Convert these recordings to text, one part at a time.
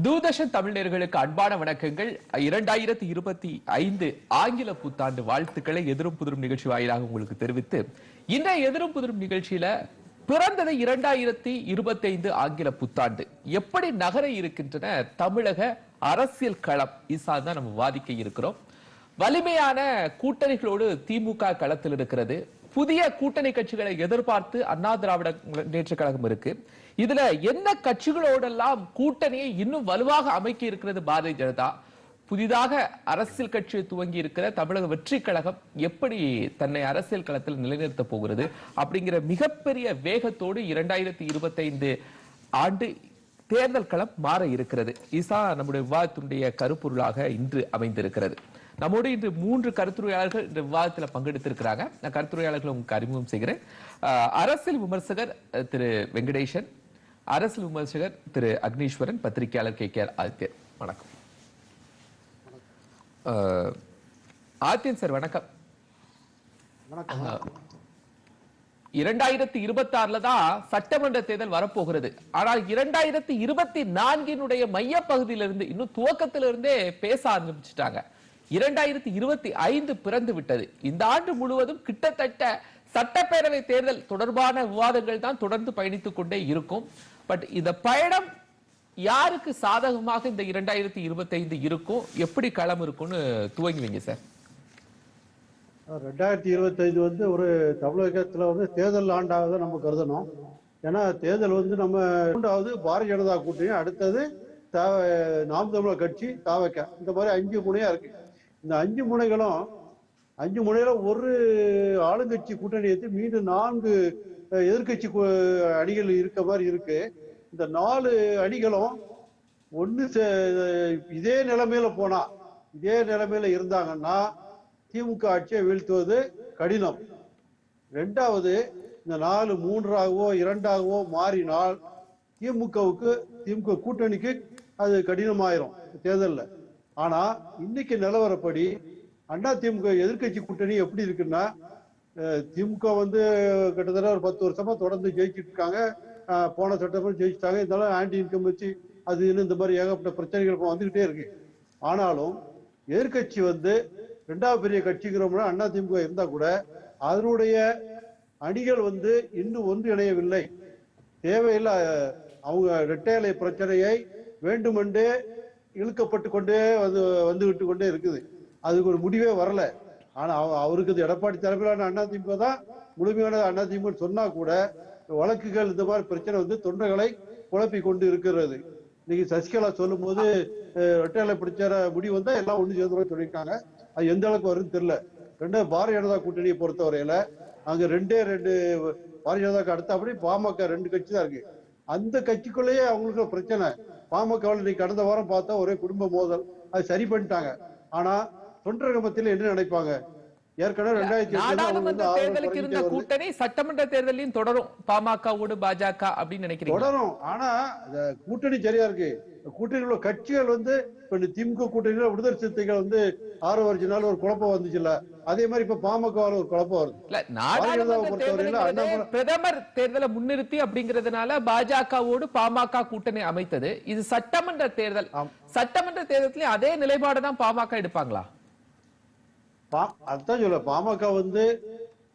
தூதர்ஷன் தமிழர்களுக்கு அன்பான வணக்கங்கள். இரண்டாயிரத்தி இருபத்தி ஐந்து ஆங்கில புத்தாண்டு வாழ்த்துக்களை எதிரும் புதிரும் நிகழ்ச்சி வாயிலாக உங்களுக்கு தெரிவித்து இன்றைய எதிரும் புதிரும் நிகழ்ச்சியில பிறந்தது இரண்டாயிரத்தி இருபத்தி ஐந்து ஆங்கில புத்தாண்டு. எப்படி நகர இருக்கின்றன? தமிழக அரசியல் களம் இசா தான் நம்ம வாதிக்க இருக்கிறோம். வலிமையான கூட்டணிகளோடு திமுக களத்தில் இருக்கிறது. புதிய கூட்டணி கட்சிகளை எதிர்பார்த்து அண்ணா திராவிட முன்னேற்ற கழகம் இருக்கு. இதுல என்ன கட்சிகளோடெல்லாம் கூட்டணியை இன்னும் வலுவாக அமைக்க இருக்கிறது பாரதிய ஜனதா? புதிதாக அரசியல் கட்சியை துவங்கி இருக்கிற தமிழக வெற்றி கழகம் எப்படி தன்னை அரசியல் களத்தில் நிலைநிறுத்த போகிறது? அப்படிங்கிற மிகப்பெரிய வேகத்தோடு இரண்டாயிரத்தி இருபத்தைந்து ஆண்டு தேர்தல் களம் மாற இருக்கிறது. இசா நம்முடைய விவாதத்தினுடைய கருப்பொருளாக இன்று அமைந்திருக்கிறது. நம்மோடு இன்று மூன்று கருத்துரையாளர்கள் இந்த விவாதத்தில் பங்கெடுத்திருக்கிறாங்க. நான் கருத்துரையாளர்களை உங்களுக்கு அறிமுகம் செய்கிறேன். அரசியல் விமர்சகர் திரு வெங்கடேசன் அரசியல் விமர்சகர் திரு அக்னீஸ்வரன் பத்திரிகையாளர் கே கே ஆதித்யன் வணக்கம். அஹ், ஆதித்யன் சார் வணக்கம். இரண்டாயிரத்தி இருபத்தி ஆறுல தான் சட்டமன்ற தேர்தல் வரப்போகிறது. ஆனால் இரண்டாயிரத்தி இருபத்தி நான்கினுடைய மைய பகுதியிலிருந்து இன்னும் துவக்கத்திலிருந்தே பேச ஆரம்பிச்சுட்டாங்க. இரண்டாயிரத்தி இருபத்தி ஐந்து பிறந்து விட்டது. இந்த ஆண்டு முழுவதும் கிட்டத்தட்ட சட்டப்பேரவை தேர்தல் தொடர்பான விவாதங்கள் தான் தொடர்ந்து பயணித்துக் கொண்டே இருக்கும். பட் இந்த பயணம் யாருக்கு சாதகமாக இந்த இரண்டாயிரத்தி இருபத்தி ஐந்து இருக்கும்? எப்படி களம் இருக்கும்னு துவங்கி வைங்க சார் ரெண்டாயிரத்தி இருபத்தைந்து வந்து ஒரு தமிழகத்துல வந்து தேர்தல் ஆண்டாக தான் நம்ம கருதணும். ஏன்னா தேர்தல் வந்து நம்ம மூன்றாவது பாரதிய ஜனதா கூட்டணி அடுத்தது நாம் தமிழர் கட்சி தாவக்க இந்த மாதிரி அஞ்சு முனையா இருக்கு. இந்த அஞ்சு முனைகளும் அஞ்சு முனையில ஒரு ஆளுங்கட்சி கூட்டணி எடுத்து மீண்டும் நான்கு எதிர்கட்சி எதிர்க்கட்சி அணிகள் இருக்க மாதிரி இருக்கு. இந்த நாலு அணிகளும் ஒன்று சே- இதே நிலைமையில போனா இதே நிலைமையில இருந்தாங்கன்னா திமுக ஆட்சியை வீழ்த்துவது கடினம். ரெண்டாவது இந்த நாலு மூன்றாகவோ இரண்டாகவோ மாறினால் திமுகவுக்கு திமுக கூட்டணிக்கு அது கடினமாயிரும் தேர்தலில். ஆனா இன்னைக்கு நிலவரப்படி அண்ணா திமுக எதிர்க்கட்சி கூட்டணி எப்படி இருக்குன்னா திமுக வந்து கிட்டத்தட்ட ஒரு பத்து வருஷமா தொடர்ந்து ஜெயிச்சுட்டு இருக்காங்க. போன சட்டமன்றம் ஜெயிச்சிட்டாங்க. இருந்தாலும் ஆன்டி இன்கம் வச்சு அது இன்னும் இந்த மாதிரி ஏகப்பட்ட பிரச்சனைகள் வந்துகிட்டே இருக்கு. ஆனாலும் எதிர்க்கட்சி வந்து ரெண்டாவது பெரிய கட்சிங்கிறோம்னா அண்ணா திமுக இருந்தா கூட அதனுடைய அணிகள் வந்து இன்னும் ஒன்றிணையவில்லை. தேவையில்லை அவங்க ரெட்டையலை பிரச்சனையை வேண்டுமென்றே இழுக்கப்பட்டு கொண்டே வந்து வந்துகிட்டு கொண்டே இருக்குது. அதுக்கு ஒரு முடிவே வரல. ஆனா அவ- அவருக்கு எடப்பாடி தலைமையிலான அண்ணா திமுக தான் முழுமையானது அண்ணா திமுக சொன்னா கூட வழக்குகள் இந்த மாதிரி பிரச்சனை வந்து தொண்டர்களை குழப்பி கொண்டு இருக்கிறது இன்னைக்கு சசிகலா சொல்லும் போது ரெட்டையில பிரச்சார முடிவு வந்தா எல்லாம் ஒண்ணு சேர்ந்து சொல்லியிருக்காங்க. அது எந்த அளவுக்கு வரும்னு தெரியல. ரெண்டு பாரதிய ஜனதா கூட்டணியை பொறுத்தவரையில அங்க ரெண்டே ரெண்டு பாரதிய ஜனதாக்கு அடுத்தபடி பாமக ரெண்டு கட்சி தான் இருக்கு. அந்த கட்சிக்குள்ளேயே அவங்களுக்கு பிரச்சனை. பாமக இன்னைக்கு கடந்த வாரம் பார்த்தா ஒரே குடும்ப மோதல். அது சரி பண்ணிட்டாங்க. ஆனா தொண்டர்கள் மத்தியில் என்ன நினைப்பாங்க? நாடாளுமன்ற தேர்தலுக்கு இருந்த. கூட்டணி சட்டமன்ற தேர்தலையும் தொடரும். பாமகவோடு பாஜக அப்படின்னு நினைக்கிறீங்க? தொடரும். ஆனா கூட்டணி சரியா இருக்கு. கூட்டணியில் உள்ள கட்சிகள் வந்து இப்ப திமுக கூட்டணியில விடுதலை சிறுத்தைகள் வந்து ஆறு ஒரு குழப்பம் வந்துச்சுல்ல அதே மாதிரி இப்ப பாமக ஒரு குழப்பம் வருது. பிரதமர் தேர்தலை முன்னிறுத்தி அப்படிங்கிறதுனால பாஜகவோடு பாமக கூட்டணி அமைத்தது. இது சட்டமன்ற தேர்தல். சட்டமன்ற தேர்தலையும் அதே நிலைப்பாடு தான் பாமக எடுப்பாங்களா? பா- அதான் சொல்ல பாமக வந்து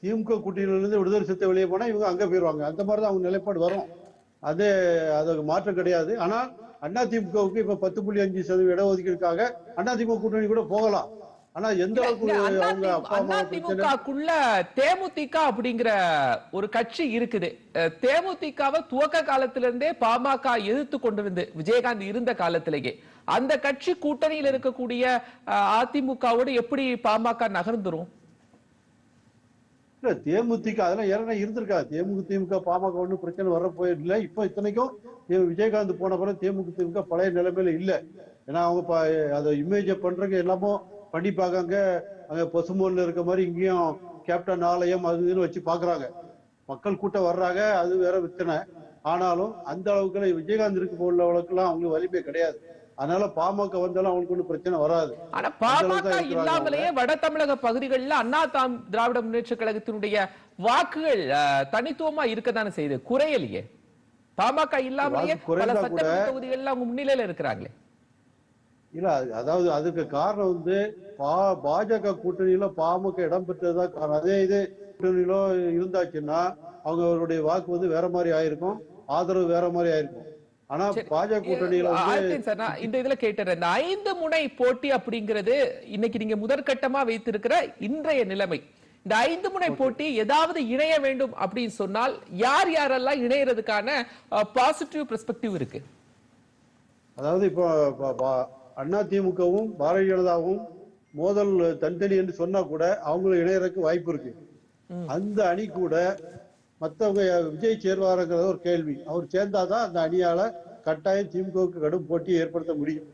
திமுக கூட்டணியில இருந்து விடுதலை சிறுத்தை வெளியே போனா இவங்க அங்க போயிருவாங்க. அந்த மாதிரி தான் அவங்க நிலைப்பாடு வரும். அது அதுக்கு மாற்றம் கிடையாது. ஆனால் அண்ணா திமுகவுக்கு இப்ப பத்து புள்ளி அஞ்சு சதவீத இடஒதுக்கீடுக்காக அண்ணா திமுக கூட்டணி கூட போகலாம். ஆனா எந்த அளவுக்கு தேமுதிக அப்படிங்கிற ஒரு கட்சி இருக்குது. தேமுதிகவை துவக்க காலத்துல இருந்தே பாமக எதிர்த்து கொண்டிருந்து விஜயகாந்த் இருந்த காலத்திலேயே. அந்த கட்சி கூட்டணியில் இருக்கக்கூடிய அதிமுகவோடு எப்படி பாமக நகர்ந்துரும்? இல்ல தேமுதிக அதெல்லாம் ஏற்கனவே இருந்திருக்கா தேமுக திமுக பாமக ஒண்ணும் பிரச்சனை வர போயிடல இப்போ இத்தனைக்கும் விஜயகாந்த் போன பிறகு தேமுக திமுக பழைய நிலைமையில இல்ல. ஏன்னா அவங்க அதை இமேஜ் பண்றவங்க எல்லாமோ பண்ணி பார்க்காங்க. அங்க பசுமோன்ல இருக்க மாதிரி இங்கேயும் கேப்டன் ஆலயம் அது இதுன்னு வச்சு பாக்குறாங்க மக்கள் கூட்டம் வர்றாங்க அது வேற வித்தனை ஆனாலும் அந்த அளவுக்கு விஜயகாந்த் இருக்கு போல அளவுக்குலாம் அவங்களுக்கு வலிமை கிடையாது. அதனால பாமக வந்தாலும் அவங்களுக்கு ஒன்றும் பிரச்சனை வராது. ஆனா பாமக இல்லாமலேயே வட தமிழக பகுதிகளில் அண்ணா தாம் திராவிட முன்னேற்ற கழகத்தினுடைய வாக்குகள் தனித்துவமா இருக்கத்தானே செய்யுது? குறையலையே. பாமக இல்லாமலேயே பல சட்டமன்ற தொகுதிகள்ல அவங்க முன்னிலையில இருக்கிறாங்களே. இல்ல அது- அதாவது அதுக்கு காரணம் வந்து பா பாஜக கூட்டணியில பாமக இடம் பெற்றதுதான் காரணம். அதே இது கூட்டணியில இருந்தாச்சுன்னா அவங்க அவருடைய வாக்கு வந்து வேற மாதிரி ஆயிருக்கும் ஆதரவு வேற மாதிரி ஆயிருக்கும். ஆனா. பாஜக கூட்டணியில சார் நான் இந்த இதுல கேட்டுறேன். இந்த ஐந்து முனை போட்டி அப்படிங்கிறது இன்னைக்கு நீங்க முதற்கட்டமா வைத்திருக்கிற இன்றைய நிலைமை. இந்த ஐந்து முனை போட்டி ஏதாவது இணைய வேண்டும் அப்படின்னு சொன்னால் யார் யாரெல்லாம் இணையறதுக்கான பாசிட்டிவ் பெர்ஸ்பெக்டிவ் இருக்கு? அதாவது இப்போ அண்ணா திமுகவும் பாரதிய ஜனதாவும் மோதல் தனித்தனி என்று சொன்னா கூட அவங்களும் இணையறதுக்கு வாய்ப்பு இருக்கு. அந்த அணி கூட மற்றவங்க விஜய் சேர்வாருங்கிறது ஒரு கேள்வி. அவர் சேர்ந்தாதான் அந்த அணியால கட்டாயம் திமுகவுக்கு கடும் போட்டியை ஏற்படுத்த முடியும்.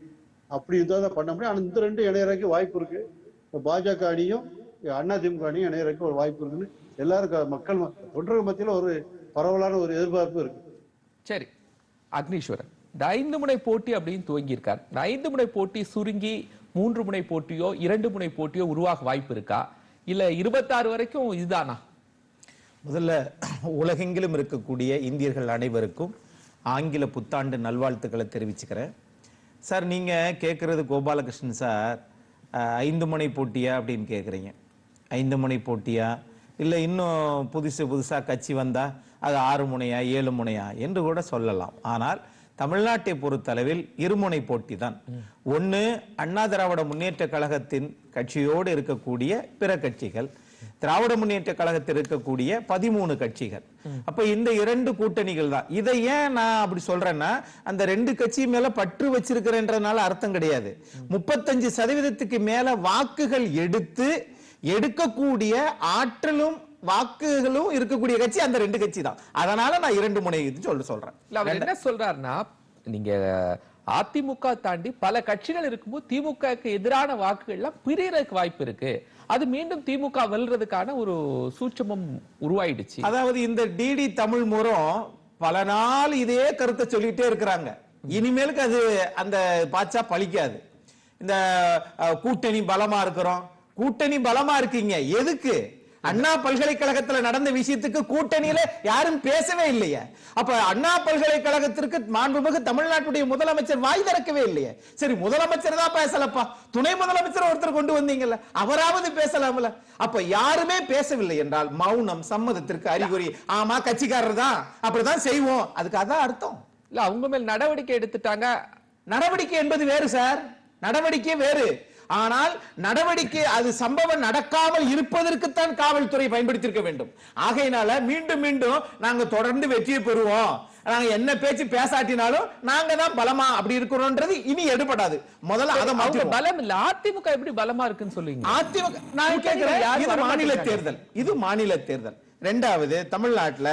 அப்படி இருந்தால் தான் பண்ண முடியும். ஆனால் இந்த ரெண்டு இணையறக்கு வாய்ப்பு இருக்கு. பாஜக அணியும் அண்ணா திமுக அணியும் இணையறக்கு ஒரு வாய்ப்பு இருக்குன்னு எல்லாருக்கும் மக்கள் தொண்டர்கள் மத்தியில் ஒரு பரவலான ஒரு எதிர்பார்ப்பு இருக்கு. சரி. அக்னீஸ்வரன். இந்த ஐந்து முனை போட்டி அப்படின்னு துவங்கியிருக்கார். இந்த ஐந்து முனை போட்டி சுருங்கி மூன்று முனை போட்டியோ இரண்டு முனை போட்டியோ உருவாக வாய்ப்பு இருக்கா? இல்ல இருபத்தாறு வரைக்கும் இதுதானா? முதல்ல உலகெங்கிலும் இருக்கக்கூடிய இந்தியர்கள் அனைவருக்கும் ஆங்கில புத்தாண்டு நல்வாழ்த்துக்களை தெரிவிச்சுக்கிறேன். சார் நீங்கள் கேட்குறது கோபாலகிருஷ்ணன் சார் ஐந்து முனை போட்டியா அப்படின்னு கேட்குறீங்க ஐந்து முனை போட்டியா? இல்லை இன்னும் புதுசு புதுசாக கட்சி வந்தால் அது ஆறு முனையா ஏழு முனையா என்று கூட சொல்லலாம். ஆனால் தமிழ்நாட்டை பொறுத்தளவில் இருமுனை போட்டி தான். ஒன்று அண்ணா திராவிட முன்னேற்ற கழகத்தின் கட்சியோடு இருக்கக்கூடிய பிற கட்சிகள் திராவிட முன்னேற்ற கழகத்தில் இருக்கக்கூடிய பதிமூணு கட்சிகள். அப்ப இந்த இரண்டு கூட்டணிகள் தான். இதை ஏன் நான் அப்படி சொல்றேன்னா அந்த ரெண்டு கட்சி மேல பற்று வச்சிருக்கிறேன்றதுனால அர்த்தம் கிடையாது. முப்பத்தஞ்சு சதவீதத்துக்கு மேல வாக்குகள் எடுத்து எடுக்கக்கூடிய ஆற்றலும் வாக்குகளும் இருக்கக்கூடிய கட்சி அந்த ரெண்டு கட்சி தான். அதனால நான் இரண்டு முனை இது சொல்ல சொல்றேன் அவர் என்ன சொல்றாருன்னா நீங்க அதிமுக தாண்டி பல கட்சிகள் இருக்கும்போது திமுகக்கு எதிரான வாக்குகள்லாம் பிரியறதுக்கு வாய்ப்பு இருக்கு. அது மீண்டும் திமுக வெல்றதுக்கான ஒரு சூட்சமம் உருவாயிடுச்சு. அதாவது இந்த டிடி தமிழ் முறம் பல நாள் இதே கருத்தை சொல்லிட்டே இருக்கிறாங்க. இனிமேலுக்கு அது அந்த பாச்சா பழிக்காது. இந்த கூட்டணி பலமா இருக்கிறோம். கூட்டணி பலமா இருக்கீங்க. எதுக்கு? அண்ணா பல்கலைக்கழகத்துல நடந்த விஷயத்துக்கு கூட்டணியில யாரும் பேசவே இல்லையே. அப்ப அண்ணா பல்கலைக்கழகத்திற்கு மாண்புமிகு தமிழ்நாட்டுடைய முதலமைச்சர் வாய் திறக்கவே இல்லையே. சரி முதலமைச்சர் தான் பேசலப்பா. துணை முதலமைச்சர் ஒருத்தர் கொண்டு வந்தீங்கல்ல அவராவது பேசலாம்ல. அப்ப யாருமே பேசவில்லை என்றால் மௌனம் சம்மதத்திற்கு அறிகுறி ஆமா கட்சிக்காரர் தான் அப்படிதான் செய்வோம். அதுக்கு அதான் அர்த்தம். இல்ல அவங்க மேல் நடவடிக்கை எடுத்துட்டாங்க. நடவடிக்கை என்பது வேறு சார். நடவடிக்கை வேறு. ஆனால் நடவடிக்கை அது சம்பவம் நடக்காமல் இருப்பதற்குத்தான் காவல்துறை பயன்படுத்தியிருக்க வேண்டும். ஆகையினால மீண்டும் மீண்டும் நாங்க தொடர்ந்து வெற்றியை பெறுவோம். நாங்க என்ன பேச்சு பேசாட்டினாலும் நாங்க தான் பலமா அப்படி இருக்கிறோம்ன்றது இனி எடுபடாது. முதல்ல அதை அவங்க பலம் இல்ல. அதிமுக எப்படி பலமா இருக்குன்னு சொல்லுவீங்க? அதிமுக நான் கேட்கிறேன் இது மாநில. தேர்தல். இது மாநில தேர்தல். ரெண்டாவது தமிழ்நாட்டுல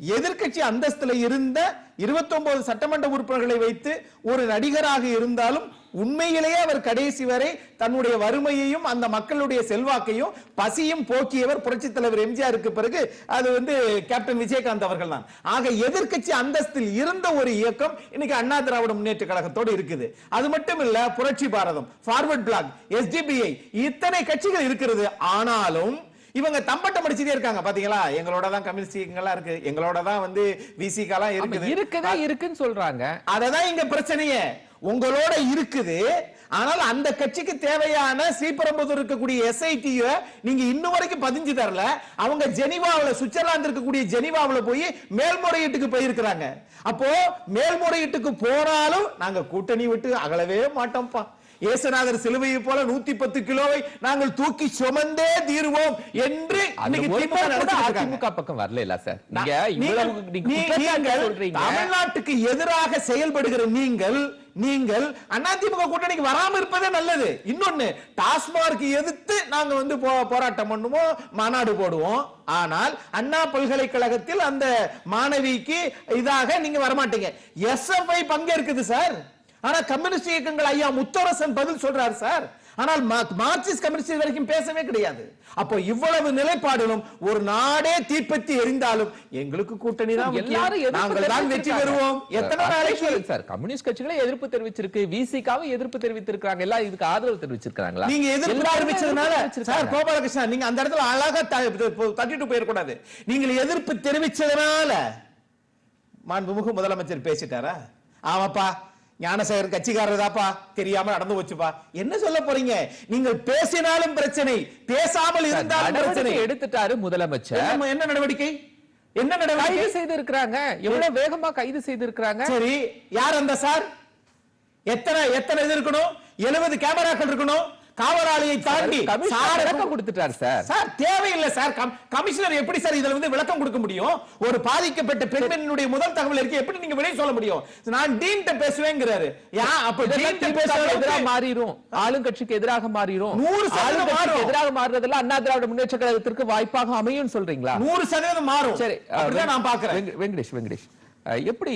எதிர்க்கட்சி அந்தஸ்துல இருந்த 29 சட்டமன்ற உறுப்பினர்களை வைத்து ஒரு நடிகராக இருந்தாலும் உண்மையிலேயே அவர் கடைசி வரை தன்னுடைய வறுமையையும் அந்த மக்களுடைய செல்வாக்கையும் பசியும் போக்கியவர் புரட்சி தலைவர் எம்ஜிஆருக்கு பிறகு அது வந்து கேப்டன் விஜயகாந்த் அவர்கள் தான் ஆக எதிர்க்கட்சி அந்தஸ்தில் இருந்த ஒரு இயக்கம் இன்னைக்கு அண்ணா திராவிட முன்னேற்ற கழகத்தோடு இருக்குது. அது மட்டும் இல்ல புரட்சி பாரதம் ஃபார்வர்ட் பிளாக் எஸ்டிபிஐ இத்தனை கட்சிகள் இருக்கிறது. ஆனாலும் இவங்க தம்பட்டம் அடிச்சுட்டே இருக்காங்க பாத்தீங்களா? எங்களோட தான் கம்யூனிஸ்ட் இருக்கு. எங்களோட தான் வந்து விசிகலாம் இருக்குது. இருக்குதா இருக்குன்னு சொல்றாங்க. அததான் இங்க பிரச்சனையே. உங்களோட இருக்குது. ஆனால் அந்த கட்சிக்கு தேவையான ஸ்ரீபெரும்புதூர் இருக்கக்கூடிய எஸ்ஐடிய நீங்க இன்னும் வரைக்கும் பதிஞ்சு தரல. அவங்க ஜெனிவாவுல சுவிட்சர்லாந்து இருக்கக்கூடிய ஜெனிவாவுல போய் மேல்முறையீட்டுக்கு போயிருக்கிறாங்க. அப்போ மேல்முறையீட்டுக்கு போனாலும் நாங்க கூட்டணி விட்டு அகலவே மாட்டோம்ப்பா. இயேசுநாதர் சிலுவையை போல நூத்தி பத்து கிலோவை நாங்கள் தூக்கி சுமந்தே தீருவோம் என்று. அதிமுக பக்கம் வரல இல்ல சார் நீங்க தமிழ்நாட்டுக்கு எதிராக செயல்படுகிற நீங்கள் நீங்கள் அதிமுக கூட்டணிக்கு வராம இருப்பதே நல்லது. இன்னொன்னு டாஸ்மார்க் எதிர்த்து நாங்க வந்து போராட்டம் பண்ணுவோம் மாநாடு போடுவோம். ஆனால் அண்ணா பல்கலைக்கழகத்தில் அந்த மாணவிக்கு இதாக நீங்க வரமாட்டீங்க. எஸ்எஃப்ஐ பங்கேற்குது சார். ஆனா கம்யூனிஸ்ட் இயக்கங்கள் ஐயா முத்தரசன் பதில் சொல்றாரு சார். ஆனால் மார்க்சிஸ்ட் கம்யூனிஸ்ட் வரைக்கும் பேசவே கிடையாது. அப்போ இவ்வளவு நிலைப்பாடிலும் ஒரு நாடே தீப்பத்தி எரிந்தாலும் எங்களுக்கு கூட்டணி தான் எல்லாரும் நாங்கள் தான் வெற்றி. பெறுவோம். எத்தனை நாளைக்கு? சார் கம்யூனிஸ்ட் கட்சிகளே எதிர்ப்பு தெரிவிச்சிருக்கு. விசிகாவும் எதிர்ப்பு தெரிவித்திருக்காங்க எல்லாம் இதுக்கு ஆதரவு தெரிவிச்சிருக்காங்களா நீங்க எதிர்ப்பு தெரிவிச்சதுனால சார். கோபாலகிருஷ்ணன் நீங்க அந்த இடத்துல அழகா தட்டிட்டு போயிடக்கூடாது. நீங்கள் எதிர்ப்பு தெரிவிச்சதுனால மாண்புமிகு முதலமைச்சர் பேசிட்டாரா? ஆமாப்பா. ஞானசேகர் கட்சிக்காரதாப்பா தெரியாம நடந்து போச்சுப்பா. என்ன சொல்ல போறீங்க? நீங்கள் பேசினாலும் பிரச்சனை பேசாமல் இருந்தாலும் பிரச்சனை. எடுத்துட்டாரு முதலமைச்சர். என்ன- என்ன நடவடிக்கை? என்ன நடவடிக்கை? கைது செய்து இருக்கிறாங்க எவ்வளவு வேகமா கைது செய்து இருக்கிறாங்க சரி யார் அந்த சார்? எத்தனை எத்தனை இது இருக்கணும்? எழுபது கேமராக்கள் இருக்கணும்? காவலாளியை தாண்டி சார் விளக்கம் கொடுத்துட்டாரு சார். சார் தேவையில்லை சார். கம்- கமிஷனர் எப்படி சார் இதுல வந்து விளக்கம் கொடுக்க முடியும்? ஒரு பாதிக்கப்பட்ட பெண்மணியினுடைய முதல் தகவல் இருக்கு. எப்படி நீங்க வெளியே சொல்ல முடியும்? நான் டீன்ட்ட பேசுவேங்கிறாரு. யா அப்ப டீன்ட்ட திமுக பேசுற க்கு எதிராக மாறிடும் ஆளுங்கட்சிக்கு எதிராக மாறிடும் நூறு சதவீதம். எதிராக மாறுறதெல்லாம் அண்ணா திராவிட முன்னேற்ற கழகத்திற்கு வாய்ப்பாக அமையும் சொல்றீங்களா? நூறு சதவீதம் மாறும். சரி அப்படிதான் நான் பாக்குறேன் வெங்க- வெங்கடேஷ் வெங்கடேஷ். எப்படி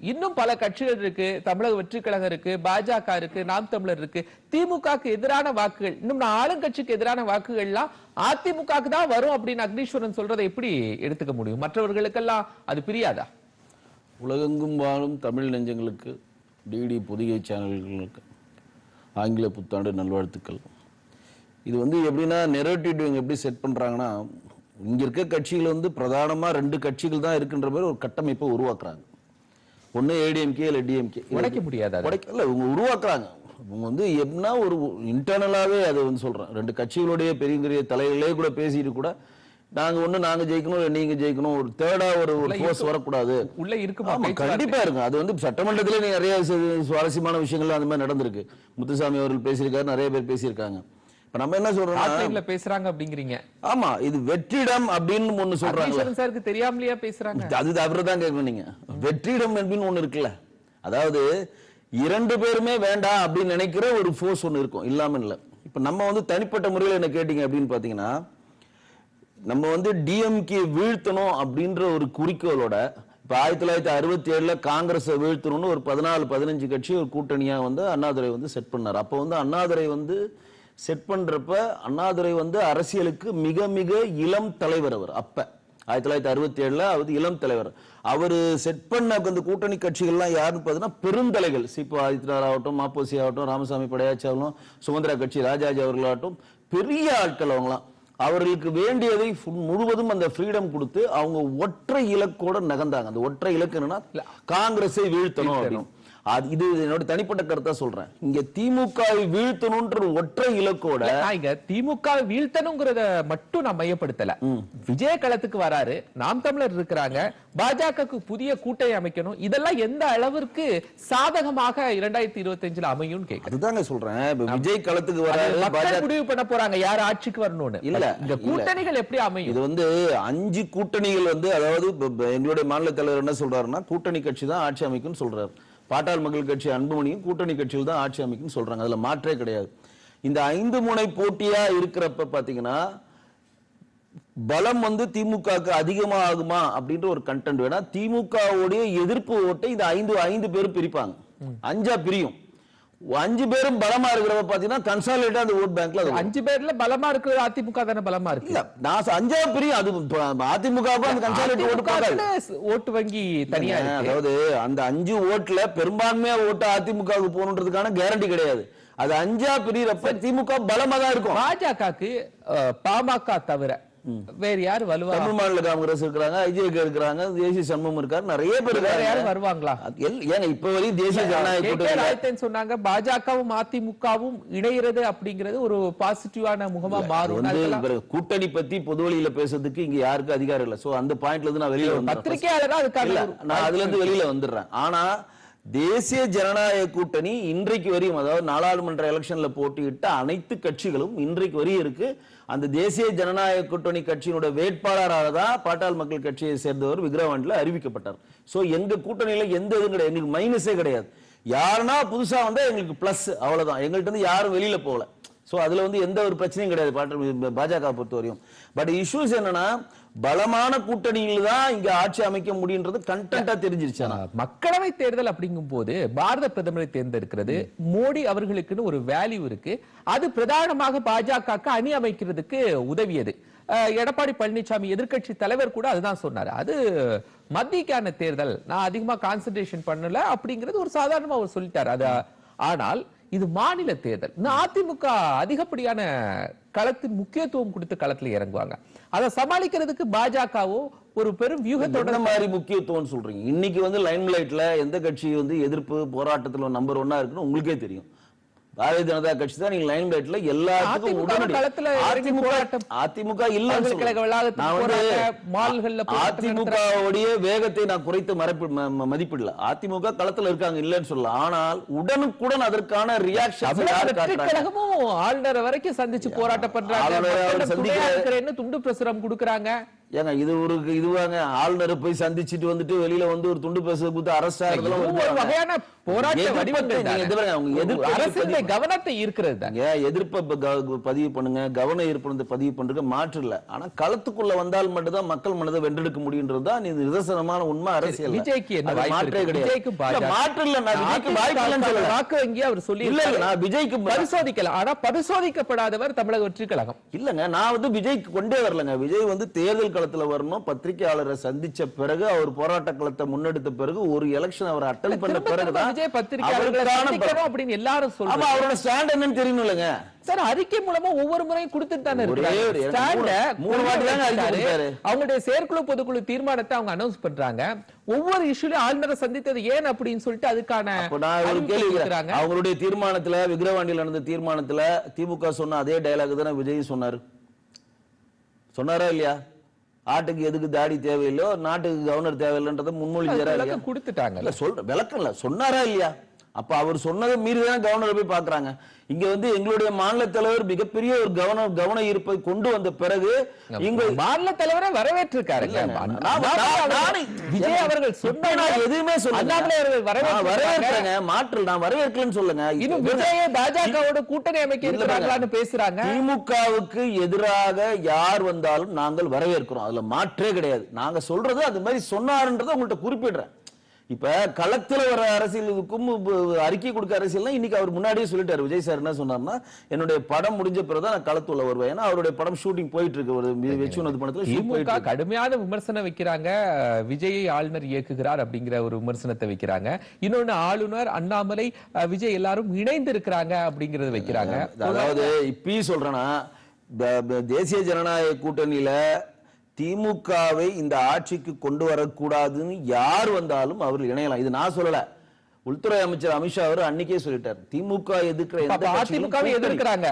இன்னும் பல கட்சிகள் இருக்கு தமிழக வெற்றி கழகம் இருக்கு பாஜக இருக்கு நாம் தமிழர் இருக்கு திமுகக்கு எதிரான வாக்குகள் இன்னும் நான் ஆளுங்கட்சிக்கு எதிரான வாக்குகள்லாம் அதிமுகக்கு தான் வரும் அப்படின்னு அக்னீஸ்வரன் சொல்றதை எப்படி எடுத்துக்க முடியும்? மற்றவர்களுக்கெல்லாம் அது பிரியாதா? உலகெங்கும் வாழும் தமிழ் நெஞ்சங்களுக்கு டிடி பொதிகை சேனல்களுக்கு ஆங்கில புத்தாண்டு நல்வாழ்த்துக்கள். இது வந்து எப்படின்னா நெரேட்டிவ் எப்படி செட் பண்ணுறாங்கன்னா இங்க இருக்க கட்சிகள் வந்து பிரதானமா ரெண்டு கட்சிகள் தான் இருக்குன்ற மாதிரி ஒரு கட்டமைப்பை உருவாக்குறாங்க. ஒண்ணு ஏடிஎம்கே இல்ல டிஎம்கே உடைக்க முடியாது. உடைக்க இல்ல இவங்க உருவாக்குறாங்க. இவங்க வந்து எப்படின்னா ஒரு இன்டர்னலாவே அதை வந்து சொல்றேன். ரெண்டு கட்சிகளுடைய பெரிய பெரிய தலைகளே கூட பேசிட்டு கூட நாங்க ஒண்ணு நாங்க ஜெயிக்கணும் இல்ல நீங்க ஜெயிக்கணும் ஒரு தேர்டா ஒரு ஃபோர்ஸ் வரக்கூடாது. உள்ள இருக்குமா? ஆமா? கண்டிப்பா இருக்கும் அது வந்து சட்டமன்றத்திலே நிறைய சுவாரஸ்யமான விஷயங்கள் அந்த மாதிரி நடந்திருக்கு. முத்துசாமி அவர்கள் பேசியிருக்காரு நிறைய பேர் பேசியிருக்காங்க. இப்ப நம்ம என்ன ஹாட்லைன்ல பேசுறாங்க அப்படிங்கிறீங்க. ஆமா இது வெற்றிடம் அப்படின்னு ஒண்ணு சொல்றாங்க. சாருக்கு தெரியாமலையா பேசுறாங்க. அது அவரை தான் கேட்கணும் நீங்க. வெற்றிடம் அப்படின்னு ஒண்ணு இருக்குல்ல. அதாவது இரண்டு பேருமே வேண்டாம் அப்படின்னு நினைக்கிற ஒரு ஃபோர்ஸ் ஒண்ணு இருக்கும். இல்லாம இல்ல. இப்ப நம்ம வந்து தனிப்பட்ட முறையில் என்ன கேட்டீங்க அப்படின்னு பாத்தீங்கன்னா நம்ம வந்து டிஎம்கே வீழ்த்தணும் அப்படின்ற ஒரு குறிக்கோளோட இப்ப ஆயிரத்தி தொள்ளாயிரத்தி அறுபத்தி ஏழுல காங்கிரஸை வீழ்த்தணும்னு ஒரு பதினாலு பதினஞ்சு கட்சி ஒரு கூட்டணியா வந்து அண்ணாதுரை வந்து செட் பண்ணார். அப்போ வந்து அண்ணாதுரை வந்து செட் பண்றப்ப அண்ணாதுரை வந்து அரசியலுக்கு மிக மிக இளம் தலைவர் அவர் அப்ப. ஆயிரத்தி தொள்ளாயிரத்தி அறுபத்தி ஏழுல அவர் இளம் தலைவர். அவரு செட் பண்ண அந்த கூட்டணி கட்சிகள்லாம் யாருன்னு பார்த்தீங்கன்னா பெருந்தலைகள். சிபு ஆதித்யநாத் ஆகட்டும் மாப்போசி ஆகட்டும் ராமசாமி படையாச்சி ஆகட்டும் சுமந்திரா கட்சி ராஜாஜி அவர்களாகட்டும் பெரிய ஆட்கள் அவங்களாம் அவர்களுக்கு வேண்டியதை முழுவதும் அந்த ஃப்ரீடம் கொடுத்து அவங்க ஒற்றை இலக்கோட நகர்ந்தாங்க. அந்த ஒற்றை இலக்கு என்னன்னா காங்கிரஸை வீழ்த்தணும். அப்படின்னு. அது இது என்னோட தனிப்பட்ட கருத்தா சொல்றேன். இங்க திமுகவை வீழ்த்தணும்ன்ற ஒற்றை இலக்கோட இங்க திமுக வீழ்த்தணுங்கிறத மட்டும் நான் மையப்படுத்தல. விஜய களத்துக்கு வராரு நாம் தமிழர் இருக்கிறாங்க பாஜகவுக்கு புதிய கூட்டணி அமைக்கணும் இதெல்லாம் எந்த அளவிற்கு சாதகமாக இரண்டாயிரத்தி இருபத்தி அஞ்சுல அமையும் கேக்குறேன். அதுதாங்க சொல்றேன். விஜய் களத்துக்கு வராரு பாஜக முடிவு பண்ண போறாங்க யார் ஆட்சிக்கு வரணும்னு. இல்ல, இந்த. கூட்டணிகள் எப்படி அமையும்? இது வந்து அஞ்சு கூட்டணிகள் வந்து அதாவது எங்களுடைய மாநில தலைவர் என்ன சொல்றாருன்னா கூட்டணி கட்சி தான் ஆட்சி அமைக்கும்னு சொல்றாரு. பாட்டாள் மக்கள் கட்சி அன்புமணியும் கூட்டணி கட்சியில் தான் ஆட்சி அமைக்கும்னு சொல்றாங்க. அதுல மாற்றே கிடையாது. இந்த ஐந்து முனை போட்டியா இருக்கிறப்ப பாத்தீங்கன்னா பலம் வந்து திமுகவுக்கு அதிகமா ஆகுமா அப்படின்ற ஒரு கண்டென்ட் வேணா திமுகவுடைய எதிர்ப்பு ஓட்டை இந்த ஐந்து ஐந்து பேரும் பிரிப்பாங்க. அஞ்சா பிரியும். அஞ்சு பேரும் பலமா இருக்கிறப்ப பாத்தீங்கன்னா கன்சாலிடேட்டா அந்த ஓட் பேங்க்ல. அஞ்சு பேர்ல பலமா இருக்கிறது அதிமுக தானே பலமா இருக்கு? இல்ல நான் அஞ்சாவது பிரியும். அது அதிமுக அந்த கன்சாலிடேட் ஓட்டு போடாது ஓட்டு வங்கி தனியா இருக்கு. அதாவது அந்த அஞ்சு ஓட்டுல பெரும்பான்மையா ஓட்டு அதிமுகவுக்கு போகணுன்றதுக்கான கேரண்டி கிடையாது. அது அஞ்சா பிரியறப்ப திமுக பலமா தான் இருக்கும். பாஜகவுக்கு பாமக தவிர வேற யாரு வலுவா தமிழ் மாநில காங்கிரஸ் இருக்கிறாங்க ஐஜேகே இருக்கிறாங்க தேசிய சண்முகம் இருக்காரு நிறைய பேர் வேற. யாரும் வருவாங்களா? ஏங்க இப்ப வரையும் தேசிய ஜனநாயக சொன்னாங்க பாஜகவும் அதிமுகவும் இணையிறது அப்படிங்கிறது ஒரு பாசிட்டிவான முகமா மாறும். கூட்டணி பத்தி பொது வழியில பேசுறதுக்கு இங்க யாருக்கும் அதிகாரம் இல்ல. சோ அந்த பாயிண்ட்ல இருந்து நான் வெளியில பத்திரிகையாளரா ஒரு நான் அதுல இருந்து வெளியில வந்துடுறேன். ஆனா தேசிய ஜனநாயக கூட்டணி இன்றைக்கு வரையும் அதாவது நாடாளுமன்ற எலெக்ஷன்ல போட்டியிட்ட அனைத்து கட்சிகளும் இன்றைக்கு வரையும் இருக்கு. அந்த தேசிய ஜனநாயக கூட்டணி கட்சியினுடைய வேட்பாளராக தான் பாட்டாள் மக்கள் கட்சியை சேர்ந்தவர் விக்ரவாண்டில் அறிவிக்கப்பட்டார். ஸோ எங்கள் கூட்டணியில் எந்த இதுவும் கிடையாது. எங்களுக்கு மைனஸே கிடையாது. யாருன்னா புதுசாக வந்தால் எங்களுக்கு ப்ளஸ் அவ்வளோதான் எங்கள்கிட்ட இருந்து யாரும் வெளியில் போகல. ஸோ அதில் வந்து எந்த ஒரு பிரச்சனையும் கிடையாது பாட்டு பாஜக பொறுத்தவரையும். பட் இஷ்யூஸ் என்னன்னா பலமான கூட்டணியில் தான் இங்க ஆட்சி அமைக்க முடியுன்றது கண்டென்ட்டா தெரிஞ்சிருச்சு மக்களவை தேர்தல் அப்படிங்கும் போது பாரத பிரதமரை தேர்ந்தெடுக்கிறது மோடி அவர்களுக்குன்னு ஒரு வேல்யூ இருக்கு. அது பிரதானமாக பாஜகவுக்கு அணி அமைக்கிறதுக்கு உதவியது. எடப்பாடி பழனிசாமி எதிர்க்கட்சி தலைவர் கூட அதுதான் சொன்னாரு. அது மத்தியக்கான தேர்தல். நான் அதிகமா கான்சென்ட்ரேஷன் பண்ணல அப்படிங்கிறது ஒரு சாதாரணமா அவர் சொல்லிட்டாரு. அது ஆனால் இது மாநில தேர்தல். இன்னும் அதிமுக அதிகப்படியான களத்தின் முக்கியத்துவம் கொடுத்து களத்துல இறங்குவாங்க. அதை சமாளிக்கிறதுக்கு பாஜகவோ ஒரு பெரும் வியூகத்தோட மாதிரி முக்கியத்துவம் சொல்றீங்க? இன்னைக்கு வந்து லைம் லைட்ல எந்த கட்சி வந்து எதிர்ப்பு போராட்டத்துல நம்பர் ஒன்னா இருக்குன்னு உங்களுக்கே தெரியும். பாரதிய ஜனதா கட்சி தான் நீங்க லைம் லைட்ல எல்லாத்துக்கும் உடனடி. அதிமுக. அதிமுக இல்ல போராட்டம் அதிமுகவுடைய வேகத்தை நான் குறைத்து மறப்பி மதிப்பிடல. அதிமுக களத்துல இருக்காங்க இல்லைன்னு சொல்லலாம் ஆனால் உடனுக்குடன் அதற்கான ரியாக்ஷன் கழகமும் ஆளுநரை வரைக்கும் சந்திச்சு போராட்டம் பண்றாங்க. துண்டு பிரசுரம் கொடுக்கறாங்க. ஏங்க இது ஒரு இதுவாங்க ஆளுநரை போய் சந்திச்சுட்டு வந்துட்டு வெளியில வந்து ஒரு துண்டு பேச கொடுத்து அரசு வகையான போராட்ட வடிவங்கள் கவனத்தை ஈர்க்கிறது தான். நீங்க எதிர்ப்பை பதிவு பண்ணுங்க கவன ஈர்ப்பு பதிவு பண்றது மாற்று இல்ல. ஆனா களத்துக்குள்ள வந்தால் மட்டும்தான் மக்கள் மனதை வென்றெடுக்க முடியுன்றது தான் இது நிதர்சனமான உண்மை அரசியல். விஜய்க்கு என்ன மாற்றே? கிடையாது. மாற்று இல்ல நான் வாக்கு வங்கி அவர் சொல்லி இல்ல நான் விஜய்க்கு பரிசோதிக்கலாம். ஆனா பரிசோதிக்கப்படாதவர் தமிழக வெற்றி கழகம் இல்லங்க நான் வந்து விஜய்க்கு கொண்டே வரலங்க. விஜய் வந்து தேர்தல் களத்துல வரணும். பத்திரிகையாளரை சந்திச்ச பிறகு அவர் போராட்ட களத்தை முன்னெடுத்த பிறகு ஒரு எலெக்ஷன் அவர் அட்டன் பண்ண சந்திக்கணும் அப்படின்னு எல்லாரும் சொல்றாங்க. அவரோட ஸ்டாண்ட் என்னன்னு தெரியணும்லங்க சார் அறிக்கை மூலமா ஒவ்வொரு முறையும் கொடுத்துட்டு தானே. அவங்களுடைய செயற்குழு பொதுக்குழு தீர்மானத்தை அவங்க அனௌன்ஸ் பண்றாங்க. ஒவ்வொரு இஷ்யூலயும் ஆளுநரை சந்தித்தது ஏன் அப்படின்னு சொல்லிட்டு அதுக்கான. அவங்களுடைய தீர்மானத்துல விக்கிரவாண்டியில் நடந்த தீர்மானத்துல திமுக சொன்ன அதே டயலாக் தானே விஜய் சொன்னாரு. சொன்னாரா இல்லையா? ஆட்டுக்கு எதுக்கு தாடி தேவையில்லையோ நாட்டுக்கு கவர்னர் தேவையில்லைன்றத விளக்கம் கொடுத்துட்டாங்க இல்ல சொல்ற விளக்கம் இல்ல. சொன்னாரா இல்லையா? அப்ப அவர் சொன்னதை மீறி தான் கவர்னர் போய் பாக்குறாங்க இங்க வந்து எங்களுடைய மாநில தலைவர் மிகப்பெரிய ஒரு கவன கவன ஈர்ப்பை கொண்டு வந்த பிறகு இங்க மாநில தலைவரை வரவேற்றிருக்காரு. விஜய் அவர்கள் இப்ப சொன்ன நான் எதுவுமே வரவேற்றிருக்காங்க. வரவேற்கிறேங்க மாற்று நான் வரவேற்கலன்னு சொல்லுங்க. இன்னும் விஜய பாஜகவோட கூட்டணி அமைக்க. இருக்கிறாங்களான்னு பேசுறாங்க. திமுகவுக்கு எதிராக யார் வந்தாலும் நாங்கள் வரவேற்கிறோம். அதுல மாற்றே கிடையாது. நாங்க சொல்றது அது மாதிரி சொன்னாருன்றதை உங்கள்ட்ட குறிப்பிடுறேன். இப்ப களத்துல வர அரசியலுக்கும் அறிக்கை கொடுக்க அரசியல் இன்னைக்கு அவர் முன்னாடியே சொல்லிட்டாரு. விஜய் சார் என்ன சொன்னார்னா என்னுடைய படம் முடிஞ்ச பிறகுதான் நான் களத்துல வருவேன். ஏன்னா அவருடைய படம் ஷூட்டிங் போயிட்டு இருக்கு. ஒரு வெச்சுனது படத்துல. கடுமையான விமர்சனம் வைக்கிறாங்க. விஜயை ஆளுநர் இயக்குகிறார் அப்படிங்கிற ஒரு விமர்சனத்தை வைக்கிறாங்க. இன்னொன்னு ஆளுநர் அண்ணாமலை விஜய் எல்லாரும் இணைந்து இருக்கிறாங்க அப்படிங்கறத வைக்கிறாங்க. அதாவது இப்பயும் சொல்றேன்னா தேசிய ஜனநாயக கூட்டணியில திமுகவை இந்த ஆட்சிக்கு கொண்டு வரக்கூடாதுன்னு யார் வந்தாலும் அவர்கள் இணையலாம். இது நான் சொல்லல. உள்துறை அமைச்சர் அமித்ஷா அவர் அன்னைக்கே சொல்லிட்டார். திமுக எதிர்க்கிற எதிர்க்கிறாங்க.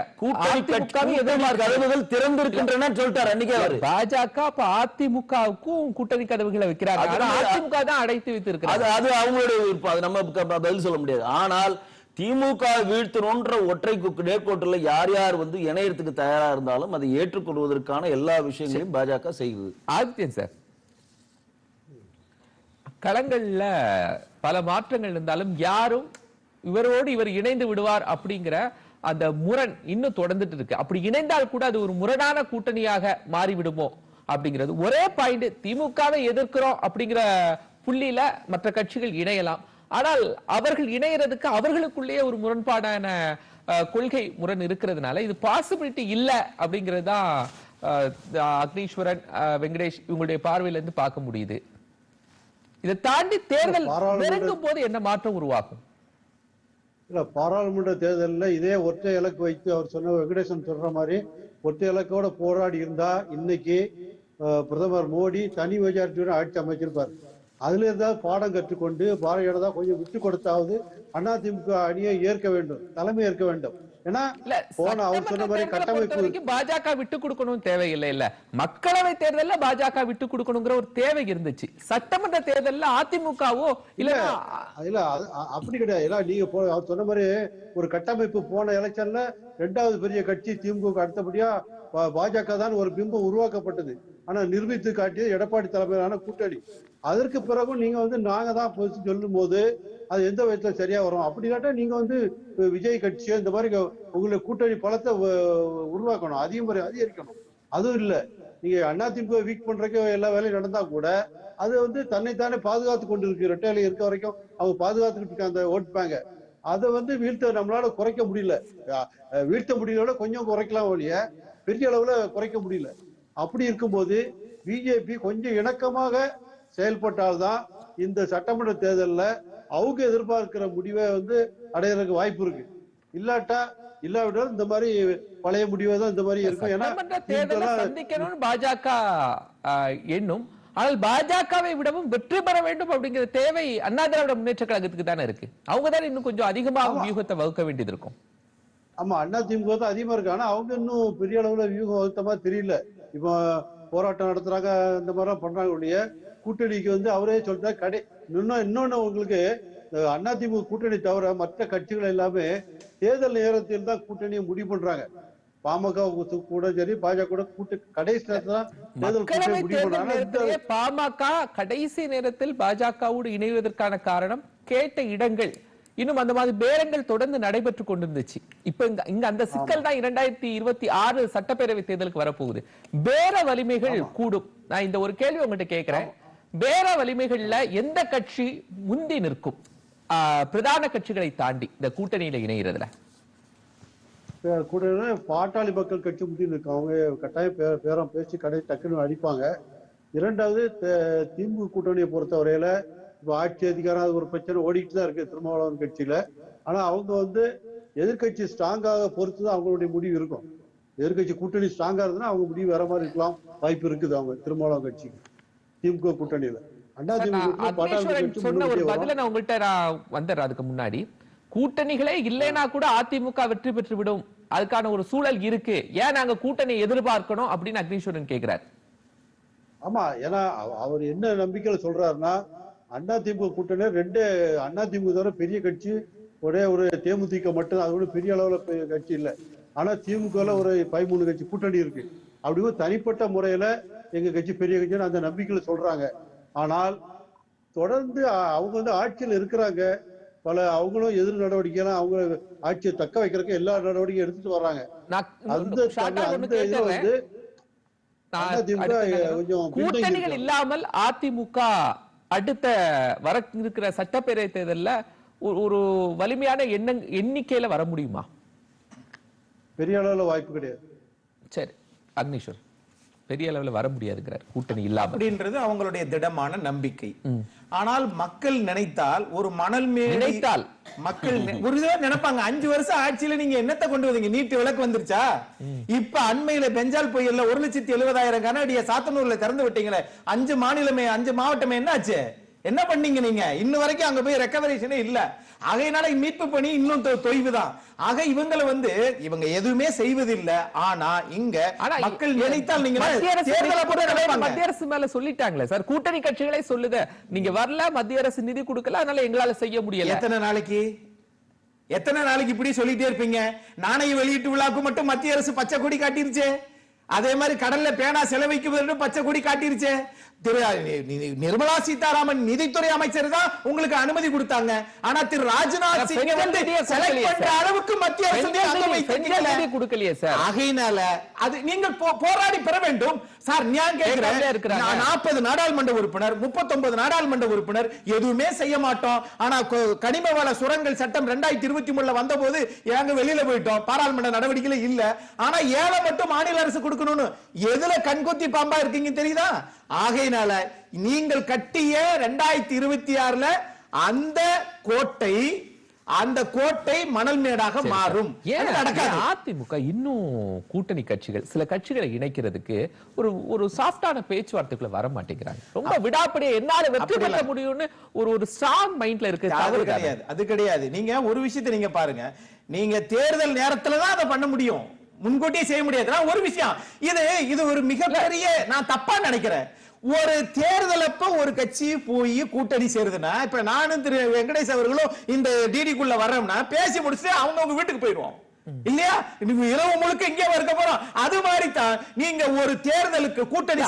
கதவுகள் திறந்திருக்கின்றன சொல்லிட்டார் அன்னைக்கே அவர். பாஜக அப்ப அதிமுகவுக்கும் கூட்டணி கதவுகளை வைக்கிறாங்க. அதிமுக தான் அடைத்து வைத்திருக்கிறாங்க. அது அது அவங்களுடைய விருப்பம். அது நம்ம பதில் சொல்ல முடியாது. ஆனால் திமுக வீழ்த்தணுன்ற ஒற்றை நேர்கோட்டில் யார் யார் வந்து இணையறதுக்கு தயாரா இருந்தாலும் அதை ஏற்றுக்கொள்வதற்கான எல்லா விஷயங்களையும் பாஜக செய்யுது ஆதித்யன் சார் களங்கள்ல பல மாற்றங்கள் இருந்தாலும் யாரும் இவரோடு இவர் இணைந்து விடுவார் அப்படிங்கிற அந்த முரண் இன்னும் தொடர்ந்துட்டு இருக்கு. அப்படி இணைந்தால் கூட அது ஒரு முரணான கூட்டணியாக மாறிவிடுமோ அப்படிங்கிறது. ஒரே பாயிண்ட் திமுகவை எதிர்க்கிறோம் அப்படிங்கிற புள்ளியில மற்ற கட்சிகள் இணையலாம். ஆனால் அவர்கள் இணையறதுக்கு அவர்களுக்குள்ளேயே ஒரு முரண்பாடான கொள்கை முரண் இருக்கிறதுனால இது பாசிபிலிட்டி இல்ல அப்படிங்கிறது தான் அக்னீஸ்வரன் வெங்கடேஷ் இவங்களுடைய பார்வையில இருந்து பார்க்க முடியுது. இதை தாண்டி தேர்தல் நெருங்கும் போது என்ன மாற்றம் உருவாகும்? இல்ல பாராளுமன்ற தேர்தலில் இதே ஒற்றை இலக்கு வைத்து அவர் சொன்ன வெங்கடேசன் சொல்ற மாதிரி ஒற்றை இலக்கோட போராடி இருந்தா இன்னைக்கு பிரதமர் மோடி தனி மெஜாரிட்டியோட ஆட்சி அமைச்சிருப்பார். அதுல இருந்தால் பாடம் கற்றுக்கொண்டு பாரதிய ஜனதா கொஞ்சம் விட்டு கொடுத்தாவது அதிமுக அணியை ஏற்க வேண்டும் தலைமை ஏற்க வேண்டும். ஏன்னா இல்ல போன அவர் சொன்ன மாதிரி கட்டமைப்பு பாஜக விட்டு கொடுக்கணும் தேவையில்லை இல்ல. மக்களவை தேர்தல்ல பாஜக விட்டு கொடுக்கணுங்கிற ஒரு தேவை இருந்துச்சு. சட்டமன்ற தேர்தல்ல அதிமுகவோ இல்ல அ- அப்படி கிடையாது. நீங்க போ அவர் சொன்ன மாதிரி ஒரு கட்டமைப்பு போன எலெக்ஷன்ல ரெண்டாவது பெரிய கட்சி திமுக அடுத்தபடியா பாஜக தான் ஒரு பிம்பம் உருவாக்கப்பட்டது. ஆனா நிரூபித்து காட்டியது எடப்பாடி தலைமையிலான கூட்டணி. அதற்கு பிறகும் நீங்க வந்து நாங்க தான் பொறுத்து சொல்லும் போது அது எந்த விதத்துல சரியா வரும்? அப்படி இல்லாட்டா நீங்க வந்து விஜய் கட்சியோ இந்த மாதிரி உங்களை கூட்டணி பலத்தை உருவாக்கணும். அதிகம் அதிகரிக்கணும். அதுவும் இல்ல. நீங்க அதிமுக வீக் பண்றதுக்கு எல்லா வேலையும் நடந்தா கூட அது வந்து தன்னைத்தானே பாதுகாத்து கொண்டு இருக்கு ரெட்டையில இருக்க வரைக்கும் அவங்க பாதுகாத்துக்கிட்டு இருக்க அந்த ஓட் பேங்க. அதை வந்து வீழ்த்த நம்மளால குறைக்க முடியல. வீழ்த்த முடியல கொஞ்சம் குறைக்கலாம் ஒழிய பெரிய அளவுல குறைக்க முடியல. அப்படி இருக்கும்போது பிஜேபி கொஞ்சம் இணக்கமாக செயல்பட்டால்தான் இந்த சட்டமன்ற தேர்தல்ல அவங்க எதிர்பார்க்கிற முடிவை வந்து அடையறதுக்கு வாய்ப்பு இருக்கு. இல்லாட்டா இல்லாவிட்டால் இந்த மாதிரி பழைய முடிவே தான் இந்த மாதிரி இருக்கும். ஏன்னா சந்திக்கணும்னு பாஜக எண்ணும். ஆனால் பாஜகவை விடவும் வெற்றி பெற வேண்டும் அப்படிங்கிற தேவை அண்ணா திராவிட முன்னேற்ற கழகத்துக்கு தானே இருக்கு. அவங்க தானே இன்னும் கொஞ்சம் அதிகமாக வியூகத்தை வகுக்க வேண்டியது இருக்கும். ஆமா அண்ணா திமுக தான் அதிகமா இருக்கு. ஆனா அவங்க இன்னும் பெரிய அளவுல வியூகம் வகுத்த மாதிரி தெரியல. இப்போ போராட்டம் நடத்துறாங்க இந்த மாதிரிலாம் பண்றாங்க ஒழிய கூட்டணிக்கு வந்து அவரே சொல்லிட்டாரு கடை இன்னும் இன்னொன்னு உங்களுக்கு அண்ணா திமுக கூட்டணி தவிர மற்ற கட்சிகள் எல்லாமே தேர்தல் நேரத்தில் தான் கூட்டணியை முடிவு பண்றாங்க. பாமக கூட சரி பாஜக கூட கூட்டு கடைசி நேரத்துல பாமக கடைசி நேரத்தில் பாஜகவோடு இணைவதற்கான காரணம் கேட்ட இடங்கள். இன்னும் அந்த மாதிரி பேரங்கள் தொடர்ந்து நடைபெற்று கொண்டிருந்துச்சு. இப்ப இங்க இங்க அந்த சிக்கல் தான் இரண்டாயிரத்தி இருபத்தி ஆறு சட்டப்பேரவை தேர்தலுக்கு வரப்போகுது. பேர வலிமைகள் கூடும். நான் இந்த ஒரு கேள்வி உங்ககிட்ட கேட்கிறேன் பேர வலிமைகள்ல எந்த கட்சி முந்தி நிற்கும்? பிரதான கட்சிகளை தாண்டி இந்த கூட்டணியில இணைகிறதுல பே- கூட பாட்டாளி மக்கள் கட்சி முடி இருக்கு அவங்க கட்டாயம் பேரம் பேசி கடை டக்குன்னு அடிப்பாங்க. இரண்டாவது திமுக கூட்டணியை பொறுத்தவரையில இப்ப ஆட்சி அதிகாரம் அது ஒரு பிரச்சனை ஓடிட்டு தான் இருக்கு திருமாவளவன் கட்சியில. ஆனா அவங்க வந்து எதிர்க்கட்சி ஸ்ட்ராங்காக பொறுத்து தான் அவங்களுடைய முடிவு இருக்கும். எதிர்க்கட்சி கூட்டணி ஸ்ட்ராங்கா இருந்ததுன்னா அவங்க முடிவு வேற மாதிரி இருக்கலாம். வாய்ப்பு இருக்குது அவங்க திருமாவளவன் கட்சிக்கு. திமுக கூட்டணியில. நான் சொன்ன ஒரு. பதில உங்கள்கிட்ட நான் வந்துடுறேன் அதுக்கு முன்னாடி. கூட்டணிகளே இல்லைனா கூட அதிமுக வெற்றி பெற்று விடும் அதுக்கான ஒரு சூழல் இருக்கு. ஏன் நாங்க கூட்டணி எதிர்பார்க்கணும் அப்படின்னு அக்னீஸ்வரன் கேக்குறாரு. ஆமா ஏன்னா அவ- அவர் என்ன நம்பிக்கையில சொல்றாருன்னா அண்ணா திமுக கூட்டணி ரெண்டு அண்ணா திமுக தவிர பெரிய கட்சி ஒரே ஒரு தேமுதிக மட்டும் அது கூட பெரிய அளவுல கட்சி இல்ல ஆனா திமுகல ஒரு பதிமூணு கட்சி கூட்டணி இருக்கு அப்படி ஒரு தனிப்பட்ட முறையில எங்க கட்சி பெரிய கட்சின்னு அந்த நம்பிக்கையில சொல்றாங்க ஆனால் தொடர்ந்து அவங்க வந்து ஆட்சியில் இருக்கிறாங்க பல அவங்களும் எதிர் நடவடிக்கைலாம் அவங்க ஆட்சியை தக்க வைக்கிறதுக்கு எல்லா நடவடிக்கையும் எடுத்துட்டு வர்றாங்க அந்த அந்த இதுல கேட்டுறேன். வந்து அதிமுக. கொஞ்சம் கூட்டணிகள். இல்லாமல் அதிமுக அடுத்த வர இருக்கிற சட்டப்பேரவை தேர்தல்ல ஒரு- வலிமையான எண்ணங் எண்ணிக்கையில வர முடியுமா? பெரிய அளவுல வாய்ப்பு கிடையாது. சரி அக்னீஸ்வர் பெரிய அளவுல வர முடியாதுங்கிறார். கூட்டணி இல்லாமல் அப்படின்றது அவங்களுடைய திடமான நம்பிக்கை. ஆனால் மக்கள் நினைத்தால் ஒரு மணல் மேல் நினைத்தால். மக்கள் ஒரு நினைப்பாங்க. அஞ்சு வருஷம் ஆட்சியில நீங்க என்னத்தை கொண்டு வந்தீங்க? நீட்டு விளக்கு வந்துருச்சா? இப்ப அண்மையில பெஞ்சால் புயல்ல ஒரு லட்சத்தி எழுபதாயிரம் கனடிய சாத்தனூர்ல திறந்து விட்டீங்களே. அஞ்சு மாநிலமே அஞ்சு மாவட்டமே என்னாச்சு? என்ன பண்ணீங்க நீங்க? இன்ன வரைக்கும் அங்க போய் ரெக்கவரேஷனே இல்ல. ஆகையினால மீட்பு பணி இன்னும் தொ- தொய்வுதான். ஆக இவங்களை வந்து இவங்க எதுவுமே செய்வதில்ல. ஆனா இங்க மக்கள் நினைத்தால் நீங்க மத்திய அரசு மேல சொல்லிட்டாங்களே சார். கூட்டணி கட்சிகளே சொல்லுது நீங்க வரல மத்திய அரசு நிதி கொடுக்கல அதனால எங்களால செய்ய முடியல. எத்தனை நாளைக்கு? எத்தனை நாளைக்கு இப்படி சொல்லிட்டே இருப்பீங்க? நாணய வெளியீட்டு விழாக்கு மட்டும் மத்திய அரசு பச்சை கொடி காட்டிருச்சே. அதே மாதிரி கடல்ல பேனா செலவைக்கு பச்சை கொடி காட்டிருச்சே. நிர்மலா சீதாராமன் நிதித்துறை அமைச்சர் தான் உங்களுக்கு அனுமதி கொடுத்தாங்க. ஆனா திரு ராஜ்நாத் சிங் வந்து செலக்ட் பண்ற. அளவுக்கு மத்திய அரசு கொடுக்கலையே சார். ஆகையினால அது நீங்கள் போராடி பெற வேண்டும். சார் நான் கேட்கிறேன். நாற்பது நாடாளுமன்ற உறுப்பினர் முப்பத்தொன்பது நாடாளுமன்ற உறுப்பினர் எதுவுமே செய்ய மாட்டோம். ஆனா கனிம வள சுரங்கள் சட்டம் ரெண்டாயிரத்தி இருபத்தி மூணுல வந்த போது ஏங்க வெளியில போயிட்டோம். பாராளுமன்ற நடவடிக்கையில இல்ல. ஆனா ஏழை மட்டும் மாநில அரசு கொடுக்கணும்னு. எதுல கண்கொத்தி பாம்பா இருக்கீங்க தெரியுதா? ஆகையினால நீங்கள் கட்டிய ரெண்டாயிரத்தி இருபத்தி ஆறுல அந்த கோட்டை அந்த கோட்டை மணல் மேடாக மாறும். அதிமுக இன்னும் கூட்டணி கட்சிகள் சில கட்சிகளை இணைக்கிறதுக்கு ஒரு ஒரு சாஃப்டான பேச்சுவார்த்தைக்குள்ள வர மாட்டேங்கிறாங்க. ரொம்ப விடாப்படியா என்னால வெற்றி பெற முடியும்னு ஒரு ஒரு ஸ்ட்ராங் மைண்ட்ல இருக்கு அது தவறு? கிடையாது அது கிடையாது. நீங்க ஒரு விஷயத்தை நீங்க பாருங்க. நீங்க தேர்தல் நேரத்துல தான் அதை பண்ண முடியும். முன்கூட்டியே செய்ய முடியாது. நான் ஒரு விஷயம். இது இது ஒரு மிகப்பெரிய நான் தப்பா நினைக்கிறேன். ஒரு தேர்தலப்ப ஒரு கட்சி போய் கூட்டணி சேருதுன்னா இப்ப நானும் திரு வெங்கடேஷ் அவர்களும் இந்த டிடிக்குள்ள வர்றோம்னா பேசி முடிச்சுட்டு அவங்கவுங்க அவங்க வீட்டுக்கு போயிடுவோம். இல்லையா? இரவு முழுக்க இங்கே இருக்க போறோம். அது மாதிரி தான் நீங்க ஒரு தேர்தலுக்கு கூட்டணி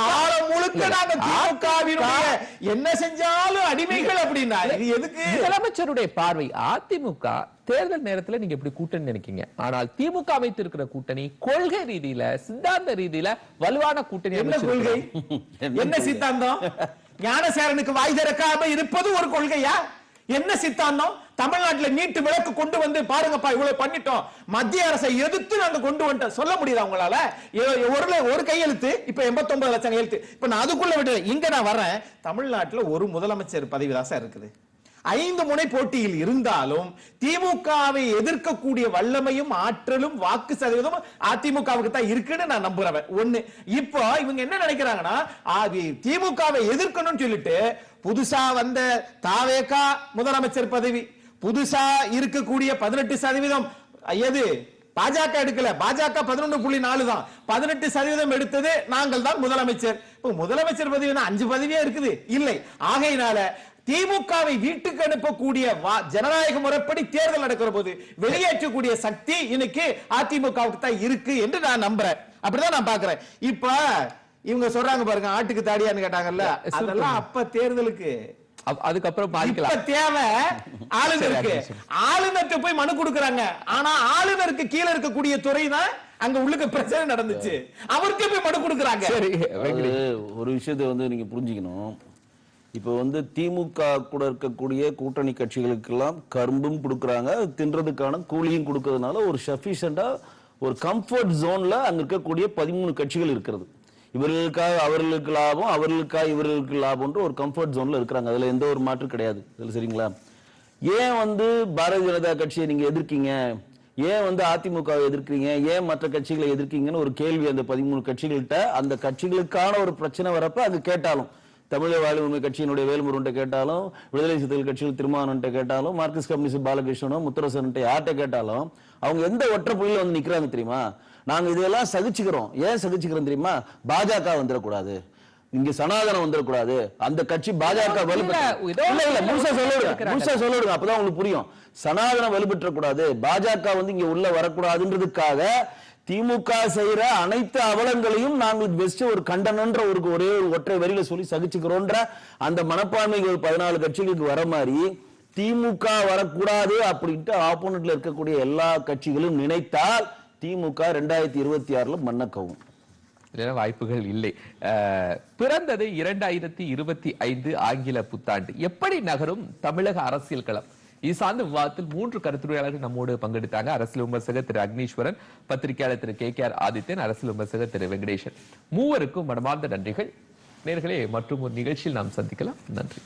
காலம் முழுக்க நாங்க திமுகவினுடைய என்ன செஞ்சாலும் அடிமைகள் அப்படின்னா இது எதுக்கு? முதலமைச்சருடைய பார்வை அதிமுக தேர்தல் நேரத்துல நீங்க இப்படி கூட்டணி நினைக்கீங்க. ஆனால் திமுக அமைத்திருக்கிற கூட்டணி கொள்கை ரீதியில சித்தாந்த ரீதியில வலுவான கூட்டணி என்ன கொள்கை? என்ன சித்தாந்தம்? ஞானசேரனுக்கு வாய் திறக்காம இருப்பது ஒரு கொள்கையா? என்ன சித்தாந்தம்? தமிழ்நாட்டில் நீட்டு விளக்கு கொண்டு வந்து பாருங்கப்பா இவ்வளவு பண்ணிட்டோம். மத்திய அரசை எதிர்த்து நாங்க கொண்டு வந்துட்டோம். சொல்ல முடியுதா உங்களால? ஒரு ஒரு கையெழுத்து இப்ப 89 லட்சம் கையெழுத்து இப்ப நான் அதுக்குள்ள விட்டு இங்க நான் வரேன் தமிழ்நாட்டுல ஒரு முதலமைச்சர் பதவி தான் சார் இருக்குது. ஐந்து முனை போட்டியில் இருந்தாலும் திமுகவை எதிர்க்கக்கூடிய வல்லமையும் ஆற்றலும் வாக்கு சதவீதமும் அதிமுகவுக்கு தான் இருக்குன்னு நான் நம்புறவன். ஒண்ணு. இப்போ இவங்க என்ன நினைக்கிறாங்கன்னா திமுகவை எதிர்க்கணும்னு சொல்லிட்டு புதுசா வந்த தாவேகா முதலமைச்சர் பதவி. புதுசா இருக்கக்கூடிய பதினெட்டு சதவீதம் எது? பாஜக எடுக்கல. பாஜக பதினொன்று புள்ளி நாலு தான். பதினெட்டு சதவீதம் எடுத்தது நாங்கள் தான் முதலமைச்சர். இப்போ முதலமைச்சர் பதவி அஞ்சு பதவியே இருக்குது? இல்லை. ஆகையினால திமுகவை வீட்டுக்கு அனுப்பக்கூடிய ஜனநாயக முறைப்படி தேர்தல் நடக்கிற போது வெளியேற்றக்கூடிய சக்தி இன்னைக்கு அதிமுகவுக்கு தான் இருக்கு என்று நான் நம்புறேன். அப்படிதான் நான் பாக்குறேன். இப்ப இவங்க சொல்றாங்க பாருங்க ஆட்டுக்கு தாடியான்னு கேட்டாங்கல்ல. அதெல்லாம் அப்ப தேர்தலுக்கு அதுக்கப்புறம் பாதிக்கலாம். தேவை ஆளுநருக்கு. ஆளுநருக்கு போய் மனு கொடுக்கறாங்க. ஆனா ஆளுநருக்கு கீழ இருக்கக்கூடிய துறை தான் அங்க உள்ளுக்கு பிரச்சனை நடந்துச்சு. அவருக்கே போய் மனு கொடுக்கறாங்க. ஒரு விஷயத்தை வந்து நீங்க புரிஞ்சுக்கணும். இப்போ வந்து திமுக கூட இருக்கக்கூடிய கூட்டணி கட்சிகளுக்கெல்லாம் கரும்பும் கொடுக்குறாங்க. அது தின்றதுக்கான கூலியும் கொடுக்கறதுனால ஒரு சஃபிஷியண்டா ஒரு கம்ஃபர்ட் ஜோன்ல அங்க இருக்கக்கூடிய பதிமூணு கட்சிகள் இருக்கிறது. இவர்களுக்காக அவர்களுக்கு லாபம் அவர்களுக்காக இவர்களுக்கு லாபம்ன்ற ஒரு கம்ஃபர்ட் ஜோன்ல இருக்கிறாங்க. அதுல எந்த ஒரு மாற்று கிடையாது. இதுல சரிங்களா? ஏன் வந்து பாரதிய ஜனதா கட்சியை நீங்க எதிர்க்கீங்க? ஏன் வந்து அதிமுகவை எதிர்க்கிறீங்க? ஏன் மற்ற கட்சிகளை எதிர்க்கீங்கன்னு ஒரு கேள்வி அந்த பதிமூணு கட்சிகள்கிட்ட அந்த கட்சிகளுக்கான ஒரு பிரச்சனை வரப்ப அது கேட்டாலும் தமிழக வாழ் உண்மை கட்சியினுடைய வேலுமுருன்ட்ட கேட்டாலும் விடுதலை சிறுத்தைகள் கட்சிகள் திருமாவளவன்ட்ட கேட்டாலும் மார்க்சிஸ்ட் கம்யூனிஸ்ட் பாலகிருஷ்ணனும் முத்தரசன்ட்ட யார்கிட்ட கேட்டாலும் அவங்க எந்த ஒற்றை புள்ளியில் வந்து நிற்கிறாங்க தெரியுமா? நாங்க இதெல்லாம் சகிச்சுக்கிறோம். ஏன் சகிச்சுக்கிறோம் தெரியுமா? பாஜக வந்துடக்கூடாது. இங்க சனாதனம் வந்துடக்கூடாது. அந்த கட்சி பாஜக முழுசா சொல்ல விடுங்க இருக்கிறாங்க. முழுசா சொல்ல விடுங்க அப்பதான் உங்களுக்கு புரியும். சனாதனம் வலுப்பெற்ற கூடாது பாஜக வந்து இங்க உள்ள வரக்கூடாதுன்றதுக்காக திமுக செய்யற அனைத்து அவலங்களையும் நாங்கள் பெஸ்ட் ஒரு கண்டனன்ற ஒரு ஒரே ஒரு ஒற்றை வரியில சொல்லி சகிச்சுக்கிறோன்ற அந்த மனப்பான்மைகள் பதினாலு கட்சிகளுக்கு வர மாதிரி திமுக வரக்கூடாது அப்படின்ட்டு ஆப்போனட்ல இருக்கக்கூடிய எல்லா கட்சிகளும் நினைத்தால் திமுக ரெண்டாயிரத்தி இருபத்தி ஆறுல மன்னக்கவும் வாய்ப்புகள் இல்லை. பிறந்தது இரண்டாயிரத்தி இருபத்தி ஐந்து ஆங்கில புத்தாண்டு. எப்படி நகரும் தமிழக அரசியல் களம்? இது சார்ந்த விவாதத்தில் மூன்று கருத்துரையாளர்கள் நம்மோடு பங்கெடுத்தாங்க. அரசியல் விமர்சகர் திரு அக்னீஸ்வரன் பத்திரிகையாளர் திரு கே கே ஆர் ஆதித்யன் அரசியல் விமர்சகர் திரு வெங்கடேசன். மூவருக்கும் மனமார்ந்த நன்றிகள். நேர்களே மற்றும் ஒரு நிகழ்ச்சியில் நாம் சந்திக்கலாம். நன்றி.